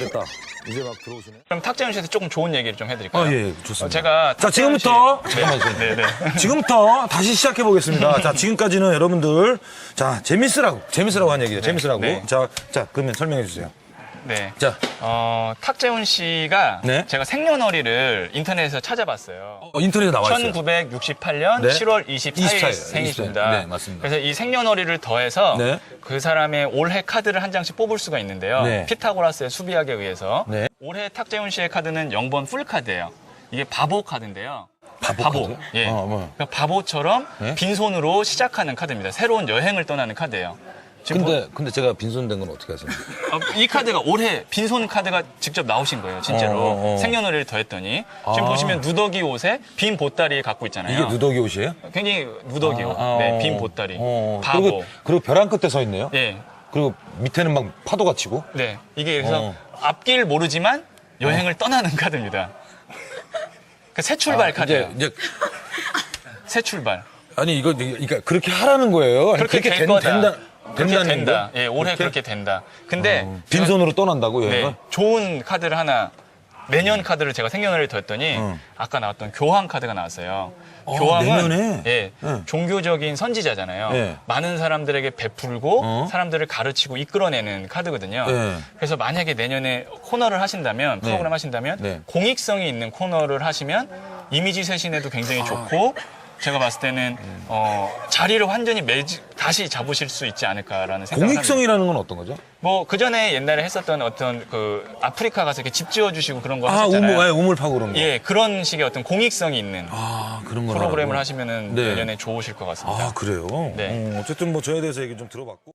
됐다. 이제 막 들어오시네. 그럼 탁재훈 씨한테 조금 좋은 얘기를 좀 해드릴까요? 아, 예, 예, 좋습니다. 어, 제가 자, 탁재훈 지금부터 씨- 잠깐만요. 네, 네, 네. 지금부터 다시 시작해 보겠습니다. 자, 지금까지는 여러분들 자 재밌으라고 재밌으라고 한 얘기예요. 재밌으라고. 네. 자, 자 그러면 설명해 주세요. 네. 자, 어, 탁재훈 씨가 네. 제가 생년월일을 인터넷에서 찾아봤어요. 어, 인터넷에 나와 있어요. 1968년 네. 7월 24일 24일, 생이십니다. 네, 맞습니다. 그래서 이 생년월일을 더해서 네. 그 사람의 올해 카드를 한 장씩 뽑을 수가 있는데요. 네. 피타고라스의 수비학에 의해서 네. 올해 탁재훈 씨의 카드는 0번 풀 카드예요. 이게 바보 카드인데요. 바보 카드? 예. 어, 뭐. 그러니까 바보처럼 네. 빈손으로 시작하는 카드입니다. 새로운 여행을 떠나는 카드예요. 근데 근데 제가 빈손된 건 어떻게 하세요? 어, 이 카드가 올해 빈손 카드가 직접 나오신 거예요, 진짜로. 어, 어, 어. 생년월일 더했더니. 지금 아. 보시면 누더기 옷에 빈 보따리 갖고 있잖아요. 이게 누더기 옷이에요? 굉장히 누더기 옷. 아, 네, 어. 빈 보따리. 어, 바보. 그리고, 그리고 벼랑 끝에 서 있네요. 예. 그리고 밑에는 막 파도가 치고. 네. 이게 그래서 어. 앞길 모르지만 여행을 떠나는 카드입니다. 그새 출발 카드예요. 아, 이제, 이제 새 출발. 아니 이거 그러니까 그렇게 하라는 거예요. 아니, 그렇게 될 된, 거다. 된다. 그렇게 된다는 된다. 거? 예, 올해 그렇게 된다. 근데 어, 빈손으로 떠난다고 여행을? 네, 좋은 카드를 하나 내년 카드를 제가 생년월일 더했더니 응. 아까 나왔던 교황 카드가 나왔어요. 어, 교황은 내년에? 예, 응. 종교적인 선지자잖아요. 예. 많은 사람들에게 베풀고 어? 사람들을 가르치고 이끌어내는 카드거든요. 예. 그래서 만약에 내년에 코너를 하신다면 네. 프로그램 하신다면 네. 공익성이 있는 코너를 하시면 이미지 쇄신에도 굉장히 좋고 제가 봤을 때는 어, 자리를 완전히 매지, 다시 잡으실 수 있지 않을까라는 생각을 합니다. 공익성이라는 건 어떤 거죠? 뭐 그 전에 옛날에 했었던 어떤 그 아프리카 가서 이렇게 집 지어주시고 그런 거 아, 하셨잖아요. 우물, 예, 우물 파고 그런 거. 예, 그런 식의 어떤 공익성이 있는 아, 그런 거 프로그램을 하시면은 네. 내년에 좋으실 것 같습니다. 아, 그래요? 네. 어, 어쨌든 뭐 저에 대해서 얘기 좀 들어봤고.